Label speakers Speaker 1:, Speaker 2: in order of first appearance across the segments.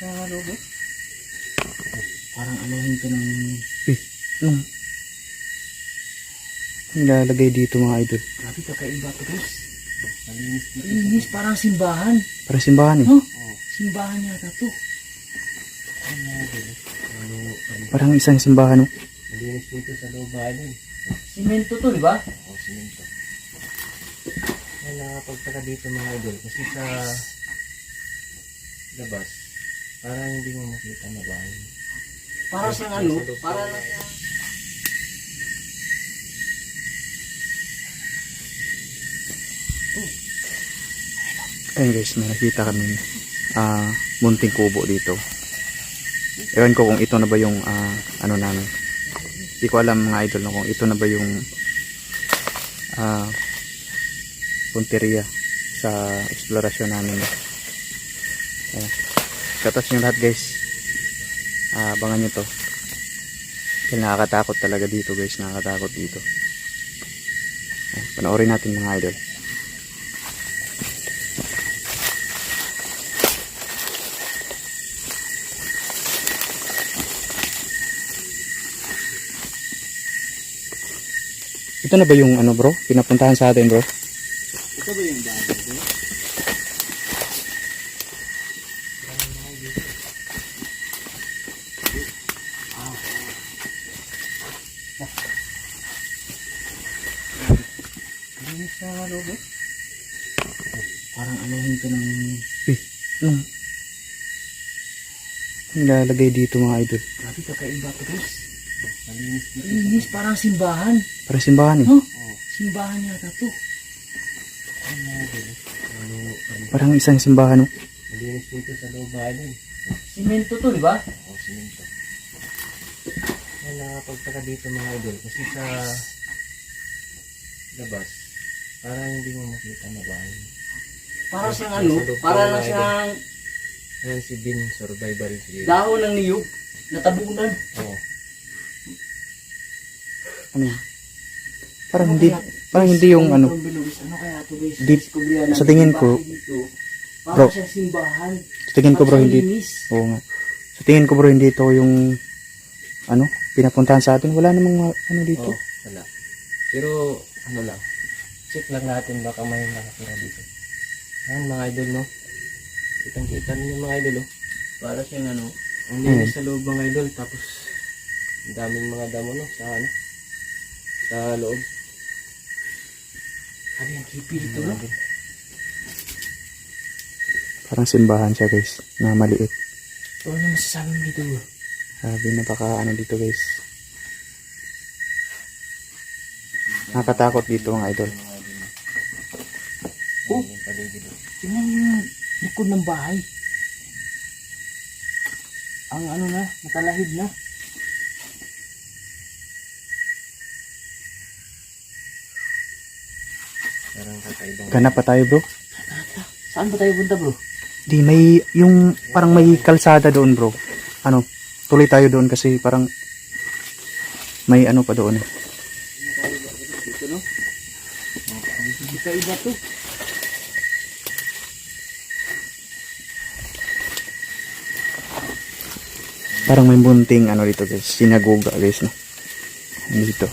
Speaker 1: sa loob eh. Parang ano hinto ng...
Speaker 2: Eh, anong nilalagay dito mga idol?
Speaker 1: Grabe kakaiba to guys. Malinis. Malinis parang simbahan.
Speaker 2: Para simbahan eh.
Speaker 1: Huh? Simbahan yata to. Ano, ano,
Speaker 2: Parang isang simbahan oh.
Speaker 1: Malinis dito sa loob bahay din. Simento to, di ba? Oo, simento. Ay, nakapagtaka dito mga idol. Kasi sa labas, parang hindi mo makita na bahay. Para siyang ano? Para na siyang...
Speaker 2: Ayun guys, may nakita kami ah munting kubo dito. Ewan ko kung ito na ba yung ah, ano namin. Hindi ko alam mga idol no, kung ito na ba yung ah punteriya sa eksplorasyon namin. Ayan. Katas yung lahat guys. Ah, abangan nyo to. Dahil nakakatakot talaga dito guys. Nakakatakot dito. Panoorin natin mga idol. Ito na ba yung ano bro? Pinapuntahan sa atin bro?
Speaker 1: Ito ba yung bahay ko? Linis sa loob eh. Parang ano hinto ng...
Speaker 2: Eh, anong nilalagay dito mga idol?
Speaker 1: Grabe kakaiba to guys. Malinis. Malinis parang simbahan.
Speaker 2: Para simbahan eh.
Speaker 1: Huh? Simbahan yata to. Ano, ano, ano,
Speaker 2: Parang isang simbahan oh.
Speaker 1: Malinis dito sa loob bahay din. Simento to, di ba? Oo, simento. Ay, nakapagtaka dito mga idol. Kasi sa labas, parang hindi mo makita na bahay. Para siyang ano? Para lang siyang Ayan si Bin Survival Guide.
Speaker 3: Dahon ng niyog, natabunan.
Speaker 1: Oo.
Speaker 2: Ano yan? Parang hindi, parang hindi yung ano.
Speaker 3: Ano kaya ito guys? Natin
Speaker 2: sa tingin ko, bro.
Speaker 3: Para.
Speaker 2: Sa tingin ko bro hindi, oo nga. Sa tingin ko bro hindi ito yung, ano, pinapuntahan sa atin. Wala namang ano dito.
Speaker 1: Oo, wala. Pero, ano lang, check lang natin baka may nakatira dito. Ayan mga idol, no? Kitang kita ninyo mga idol, oh.
Speaker 3: Para siyang ano.
Speaker 1: Ang linis sa loob mga idol, tapos ang daming mga damo, no? Sa ano? Sa loob.
Speaker 3: Ano yung kipi dito no?
Speaker 2: Parang simbahan siya guys, na maliit.
Speaker 3: So, ano masasabi mo dito?
Speaker 2: Sabi napaka ano dito guys. Nakakatakot dito mga idol.
Speaker 3: Oh.
Speaker 1: Yung paligid.
Speaker 3: Tingnan mo yung likod ng bahay. Ang ano na, nakalahid na.
Speaker 1: Parang kakaibang.
Speaker 2: Ganap pa tayo bro.
Speaker 3: Saan ba tayo punta bro?
Speaker 2: Di may yung parang may kalsada doon bro. Ano, tuloy tayo doon kasi parang may ano pa doon eh.
Speaker 3: Dito no? Kakaiba to.
Speaker 2: Parang may bunting ano dito guys, sinagoga guys no. Dito.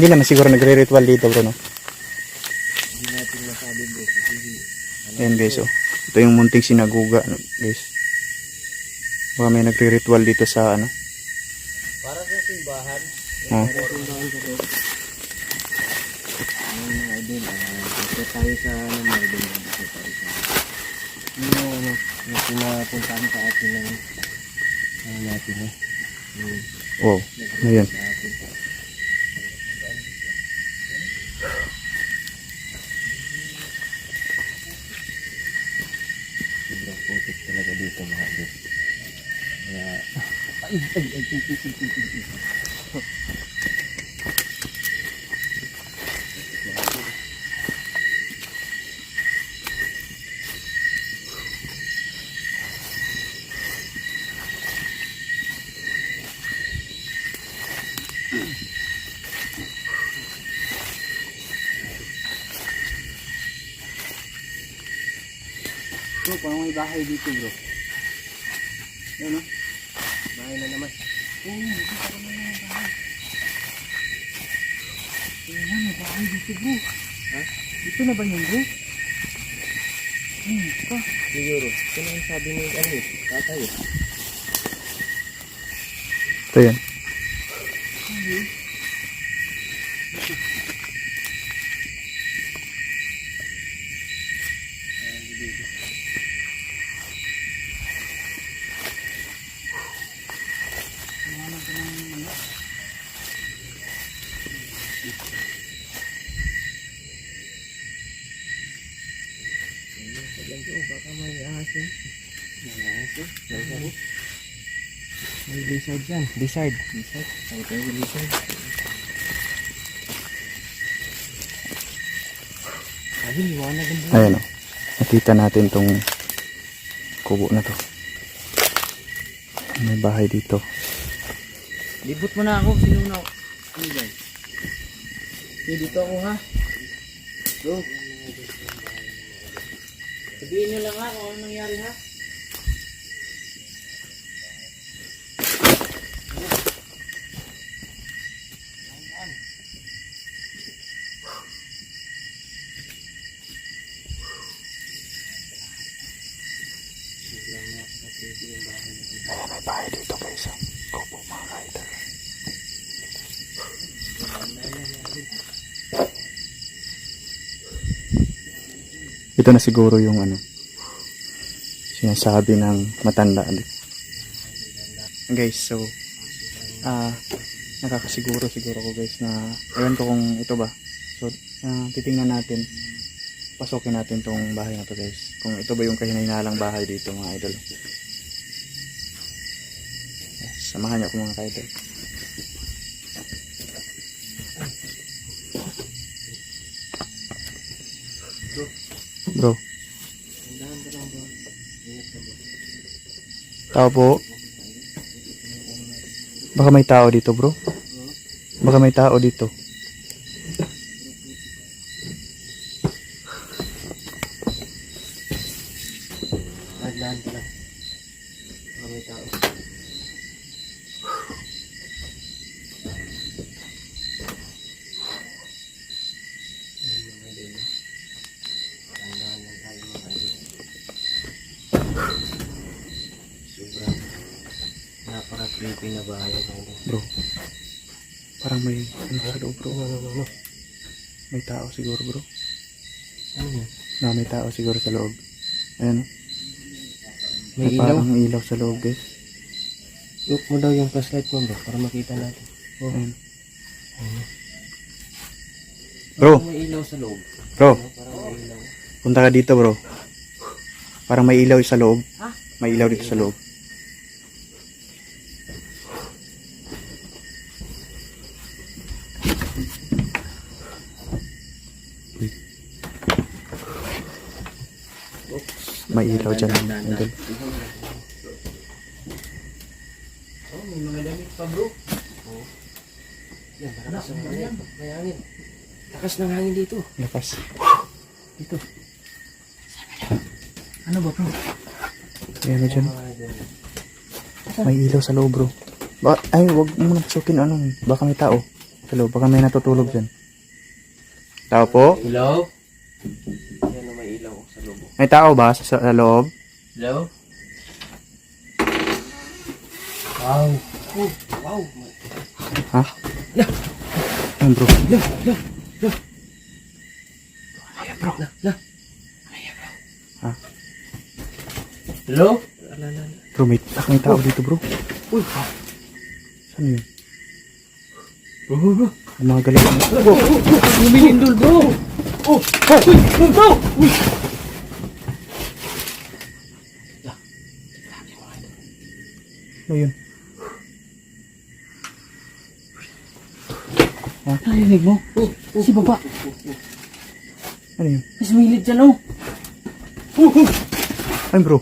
Speaker 2: Hindi naman siguro nagre-ritual dito bro no.
Speaker 1: Hindi natin masabi bro. Ano,
Speaker 2: Ayan guys oh. Ito yung munting sinagoga no, guys. Baka may nagre-ritual dito sa ano.
Speaker 1: para sa simbahan.
Speaker 2: Oh.
Speaker 1: Para sa simbahan sa loob. Ayan mga idol, ah, uh, tayo sa ano mga idol. Dito tayo sa yung ano, yung pinapuntahan sa atin ng ano natin eh. Yung
Speaker 2: Wow. Ayan.
Speaker 1: sa. Sobrang putik talaga dito mga idol. Kaya, ay, ay, ay, ay, ay, ay, ay, ay.
Speaker 3: Bro, parang may bahay dito bro. Ano?
Speaker 1: Bahay na naman.
Speaker 3: Oo, nakita ko na yung bahay. Ayun na, may bahay dito bro.
Speaker 1: Ha?
Speaker 3: Dito na ba yun bro? Hmm, pa.
Speaker 1: Siguro. Ito na yung sabi ni ano eh. Tatay eh.
Speaker 2: Ito yan.
Speaker 1: Sabihan ko, baka may aso. May aso. May aso. May lizard dyan. Lizard. Lizard. Tayo lizard. Sabi, liwanag ang buhay.
Speaker 2: Ayan o. Nakita natin tong kubo na to. May bahay dito.
Speaker 3: Libot mo na ako. Sino na ako? Ano yan? Okay, dito ako ha. Bro. Sabihin nyo lang ha kung ano nangyari ha.
Speaker 2: Ayan, may bahay dito guys. oh. Kubo mga kaidol. Ito na siguro yung ano sinasabi ng matanda. Guys, so ah nakakasiguro siguro ko guys na ewan ko kung ito ba. So ah, titingnan natin pasokin natin tong bahay na to guys. Kung ito ba yung kahinainalang bahay dito mga idol. Samahan niyo ako mga idol. Bro. Tao po. Baka may tao dito, bro. Baka may tao dito.
Speaker 1: Dahan ka lang. Baka may tao. Ayun, mga idol, no? Dahan-dahan lang tayo, mga idol. Sobrang napaka-creepy na bahay, mga idol.
Speaker 2: Bro. Parang may ano sa loob, bro.
Speaker 1: Ano, ano, ano?
Speaker 2: May tao siguro, bro.
Speaker 1: Ano yun?
Speaker 2: Na may tao siguro sa loob. Ayan. oh.
Speaker 1: May ilaw?
Speaker 2: parang ilaw sa loob, guys.
Speaker 1: Look mo daw yung flashlight mo, bro, para makita natin. Oh,
Speaker 2: Ayan.
Speaker 1: ayun.
Speaker 2: Bro,
Speaker 1: Parang may ilaw sa loob.
Speaker 2: bro.
Speaker 1: Parang may ilaw.
Speaker 2: Punta ka dito, bro. Parang may ilaw sa loob.
Speaker 3: Ha?
Speaker 2: May ilaw dito sa loob. May ilaw dyan. Idol.
Speaker 1: Oh, may mga damit pa, bro. Oh. Yan, lakas ng hangin. May hangin. Lakas ng hangin dito.
Speaker 2: Lakas.
Speaker 1: Dito.
Speaker 3: Ano ba bro?
Speaker 2: Ayan mo dyan. May ilaw sa loob, bro. Ba ay, wag mo na pasukin. Ano, baka may tao. Sa loob. Baka may natutulog dyan. Tao po?
Speaker 1: Hello? Yan, oh, may ilaw sa loob.
Speaker 2: May tao ba sa, sa loob?
Speaker 1: Hello? Wow. Oh, wow.
Speaker 2: Ha? Ayun, bro.
Speaker 1: Na, na.
Speaker 2: Ha?
Speaker 1: Hello? Ala, ala, ala.
Speaker 2: Bro, may, baka may tao dito, bro.
Speaker 1: Uy,
Speaker 2: Saan yun?
Speaker 1: bro, bro, bro.
Speaker 2: Ang mga galing.
Speaker 1: Lumilindol, bro. Oh, uy, bro, bro. Uy.
Speaker 2: Ano yun?
Speaker 3: Narinig mo?
Speaker 1: Oh, oh.
Speaker 3: Si baba.
Speaker 2: Ano yun?
Speaker 3: May sumilid dyan oh.
Speaker 2: Ay, bro.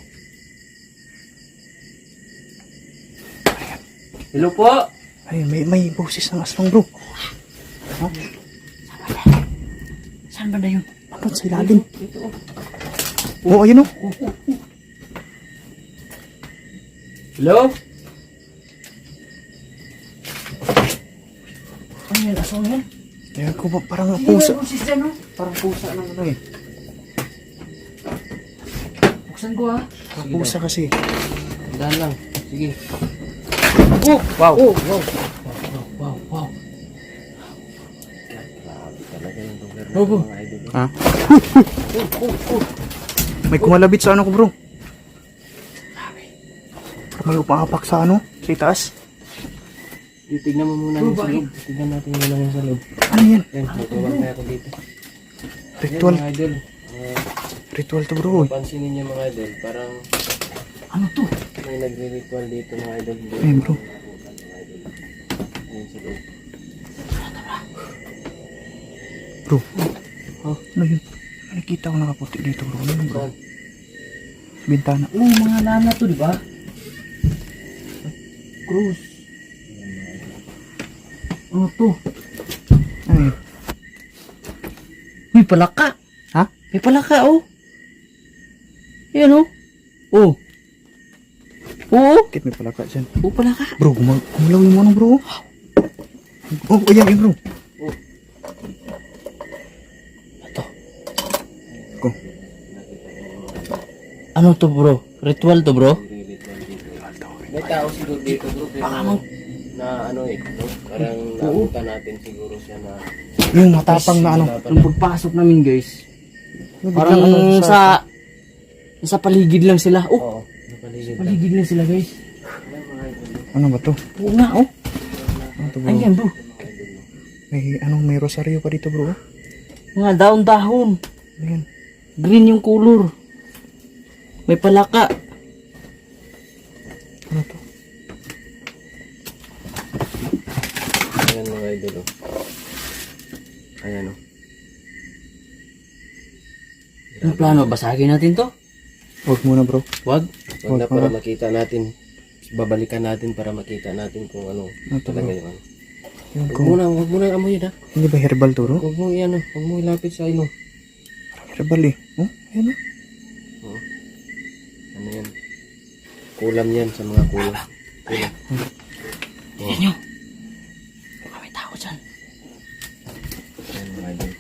Speaker 1: Hello po?
Speaker 2: Ay, may, may boses ng aswang, bro. Ha?
Speaker 3: Saan ba na yun?
Speaker 2: Andun sa ilalim.
Speaker 1: Ito, oh.
Speaker 2: Oh, ayun oh.
Speaker 3: Hello? Ano yan? Asong yan?
Speaker 2: Ayan ko ba, parang pusa.
Speaker 3: Oh.
Speaker 2: Parang pusa ng ano eh.
Speaker 3: Buksan ko.
Speaker 2: Parang pusa kasi.
Speaker 3: Dahan lang. Sige.
Speaker 2: Oh, wow.
Speaker 3: Oh, wow. Wow, wow, wow.
Speaker 1: Grabe talaga na idol.
Speaker 2: Ha? May kumalabit sa ano ko bro. May umapak sa ano, sa itaas.
Speaker 1: Titignan mo muna yung sa loob. Tignan natin muna yung sa loob.
Speaker 2: Ano yan?
Speaker 1: Yan, tutuwag kaya ako dito.
Speaker 2: Ritual.
Speaker 1: Yan, mga idol. Uh,
Speaker 2: Ritual to bro.
Speaker 1: pansinin niyo mga idol, parang
Speaker 3: Ano to?
Speaker 1: may nagre-ritual dito mga idol.
Speaker 2: Ayun, bro.
Speaker 1: Ayun sa loob.
Speaker 2: Bro. Ano yun? Nakikita ko nakaputi dito bro. Ano yun bro? Bintana.
Speaker 3: Oh, mga nana to, di ba? Cruz. Ano to?
Speaker 2: Ano yun?
Speaker 3: May palaka.
Speaker 2: Ha?
Speaker 3: May palaka, oh. Yan, oh. Oh. Oo.
Speaker 2: Bakit may palaka dyan?
Speaker 3: Oh, palaka.
Speaker 2: Bro, gumalaw yung ano bro. Oh, ayan bro.
Speaker 3: Ano to, bro? Ritual to, bro?
Speaker 1: May tao siguro dito bro, pero
Speaker 3: Baka mang-
Speaker 1: na ano eh, no? Parang naabutan natin siguro siya na
Speaker 2: Yung matapang na ano.
Speaker 3: Nung pagpasok namin, guys, parang
Speaker 2: ano,
Speaker 3: sa... Sa paligid lang sila. Oh,
Speaker 1: Oo, napaligid
Speaker 3: paligid lang sila, guys.
Speaker 2: Ano ba to?
Speaker 3: Oo nga, oh.
Speaker 2: Ano to bro?
Speaker 3: Ayan, bro.
Speaker 2: May ano, may rosaryo pa dito bro.
Speaker 3: Mga daon-dahon.
Speaker 2: Ayan.
Speaker 3: Green yung color. May palaka.
Speaker 2: Ano to?
Speaker 1: Ayan mga idol oh. Ayan oh.
Speaker 3: Ano plano? Basagin natin to?
Speaker 2: Huwag muna bro.
Speaker 3: Wag.
Speaker 1: Huwag na para makita natin. Babalikan natin para makita natin kung ano
Speaker 2: Ano to
Speaker 1: talaga yung ano.
Speaker 2: Yung
Speaker 1: Huwag
Speaker 2: kung,
Speaker 1: mo na, huwag mo na amoy na.
Speaker 2: hindi ba herbal to bro?
Speaker 1: Huwag mo yan oh. Huwag mo ilapit sa ino.
Speaker 2: Herbal eh. Oh, ayan oh.
Speaker 1: Oh. Ano yan? Kulam yan sa mga kulam. Kulam.
Speaker 3: Tignan nyo. Baka may tao dyan.
Speaker 1: Ayan mga
Speaker 3: nyo,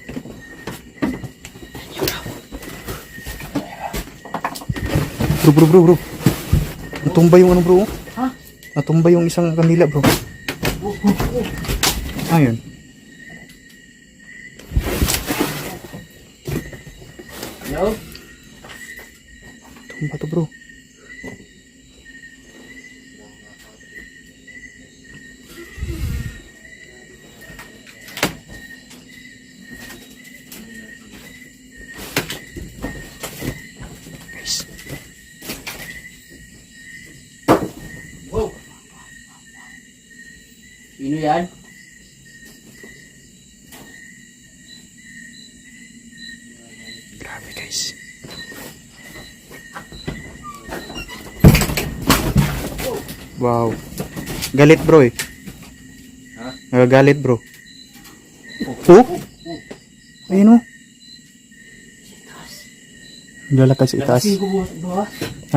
Speaker 3: bro.
Speaker 2: Bro, bro, bro, bro. Natumba yung ano bro.
Speaker 3: Ha?
Speaker 2: Natumba yung isang kanila bro. Ayun.
Speaker 3: Hello?
Speaker 2: Tumba to bro. Guys,
Speaker 3: Wow. Sino yan?
Speaker 2: grabe guys. Wow. Galit bro eh.
Speaker 1: Ha?
Speaker 2: Nagagalit bro. Oh? Ayun oh. Lalakad sa itaas.
Speaker 3: Lakasin ko, bro, bro,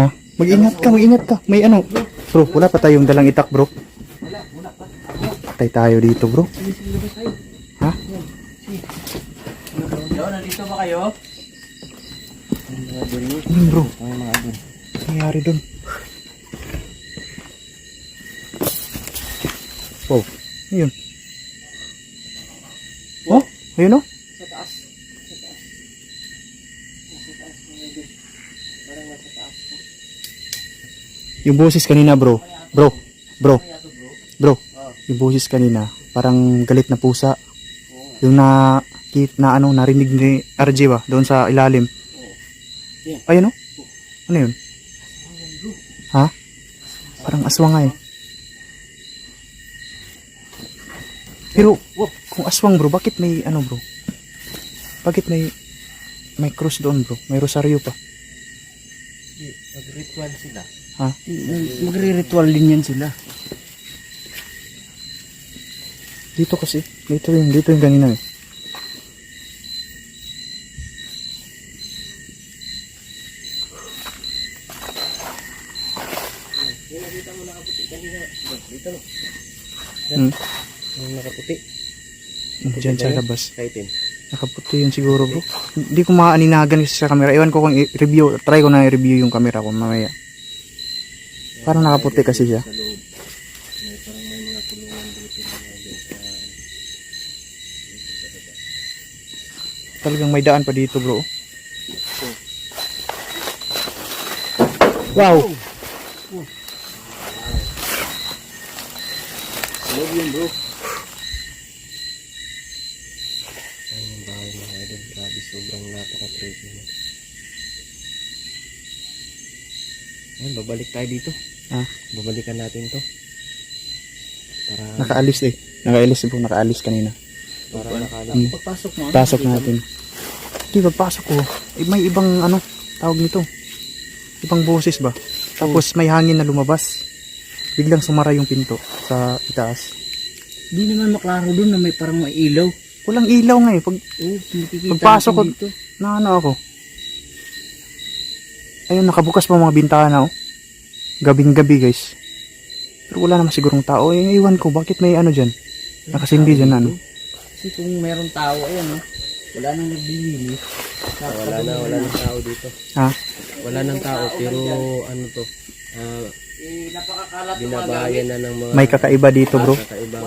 Speaker 3: ha?
Speaker 2: Mag-ingat ka, mag-ingat ka. May ano. Bro, wala pa tayong dalang itak, bro. Patay tayo dito, bro. Ha?
Speaker 3: Hello, nandito ba kayo?
Speaker 2: Ano, bro? Ano nangyari dun? Oh, ayun. Oh, ayun oh.
Speaker 3: Sa taas.
Speaker 2: Yung boses kanina, bro. Bro, bro, bro. Yung boses kanina, parang galit na pusa. Yung na, kit na ano, narinig ni RJ ba, doon sa ilalim. Ayun oh. Ano yun? Ha? Parang aswang nga eh. Pero, kung aswang bro, bakit may ano bro? Bakit may may cross doon bro? May rosaryo pa.
Speaker 1: Nag-ritual sila.
Speaker 2: Ha?
Speaker 3: Magre-ritual din yan sila.
Speaker 2: Dito kasi. Dito yung, dito yung kanina eh.
Speaker 1: Yung nakita mo nakaputi kanina. Dito no.
Speaker 2: Hmm.
Speaker 1: Yung nakaputi.
Speaker 2: Diyan sa labas.
Speaker 1: Sa itim.
Speaker 2: Nakaputi yun siguro bro. Hindi ko maaninagan kasi sa camera. Iwan ko kung i-review. Try ko na i-review yung camera ko mamaya. Parang nakaputi kasi siya.
Speaker 1: Dyan.
Speaker 2: Talagang may daan pa dito bro. Wow!
Speaker 1: Loob yun bro. Ayun yung bahay mga idol. Grabe sobrang napaka-tricky mo. Ayun, babalik tayo dito.
Speaker 2: Ah,
Speaker 1: Babalikan natin to. Para,
Speaker 2: nakaalis eh. Nakaalis bro, nakaalis kanina.
Speaker 1: para nakala.
Speaker 2: Hmm.
Speaker 3: Pagpasok mo, ano?
Speaker 2: Pasok natin. Di pagpasok ko, eh, may ibang ano, tawag nito. Ibang boses ba? Tapos may hangin na lumabas. Biglang sumara yung pinto sa itaas.
Speaker 3: Di naman maklaro doon na may parang may ilaw.
Speaker 2: Walang ilaw nga eh. Pag
Speaker 3: nakikita
Speaker 2: Pagpasok ko-
Speaker 3: dito.
Speaker 2: na ano ako. Ayun, nakabukas pa mga bintana oh. Gabing gabi guys. Pero wala naman sigurong tao. Eh, iwan ko, bakit may ano dyan? Nakasindi dyan ano.
Speaker 3: Kasi kung meron tao, ayan no. Wala nang nagbibili.
Speaker 1: Wala na, wala nang tao dito.
Speaker 2: Ha?
Speaker 1: Wala nang tao, pero ano to, ah,
Speaker 3: Eh, napakakalat ng mga
Speaker 1: binabayan na ng mga
Speaker 2: May kakaiba dito bro.
Speaker 1: kakaibang.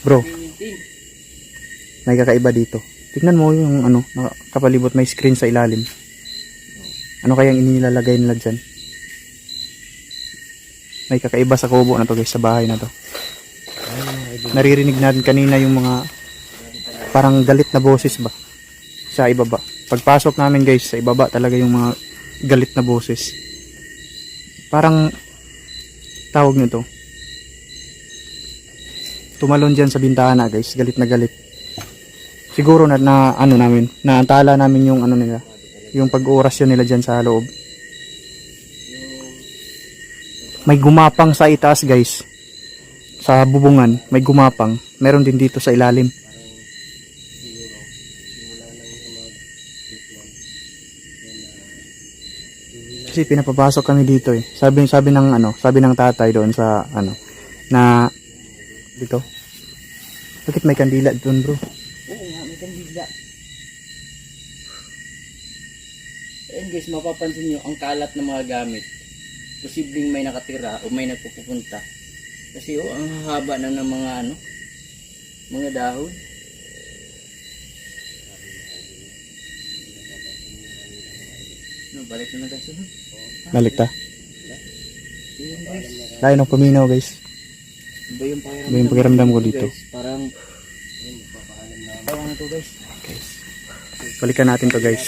Speaker 2: Bro, may kakaiba dito. Tignan mo yung ano, kapalibot may screen sa ilalim. Ano kayang inilalagay nila dyan? May kakaiba sa kubo na to guys, sa bahay na to. Naririnig natin kanina yung mga parang galit na boses ba sa ibaba. Pagpasok namin guys, sa ibaba talaga yung mga galit na boses. Parang tawag nito. Tumalon dyan sa bintana guys, galit na galit. Siguro na, na ano namin, naantala namin yung ano nila, yung pag-orasyon nila dyan sa loob. May gumapang sa itaas guys sa bubungan, may gumapang. Meron din dito sa ilalim. Kasi pinapapasok kami dito eh. Sabi sabi ng ano, sabi ng tatay doon sa ano na dito. Bakit may kandila doon, bro?
Speaker 3: Oo may kandila. Ayan guys, mapapansin nyo, ang kalat ng mga gamit. Posibleng may nakatira o may nagpupunta. Kasi oh, ang haba na ng mga ano, mga dahon. No, balik na sunod.
Speaker 2: Balik ta.
Speaker 3: Guys,
Speaker 2: Layo ng paminaw, guys.
Speaker 3: iba yung pakiramdam,
Speaker 2: Iba yung pakiramdam ko dito.
Speaker 3: Guys. Parang, parang ito guys.
Speaker 2: Balikan natin to, guys.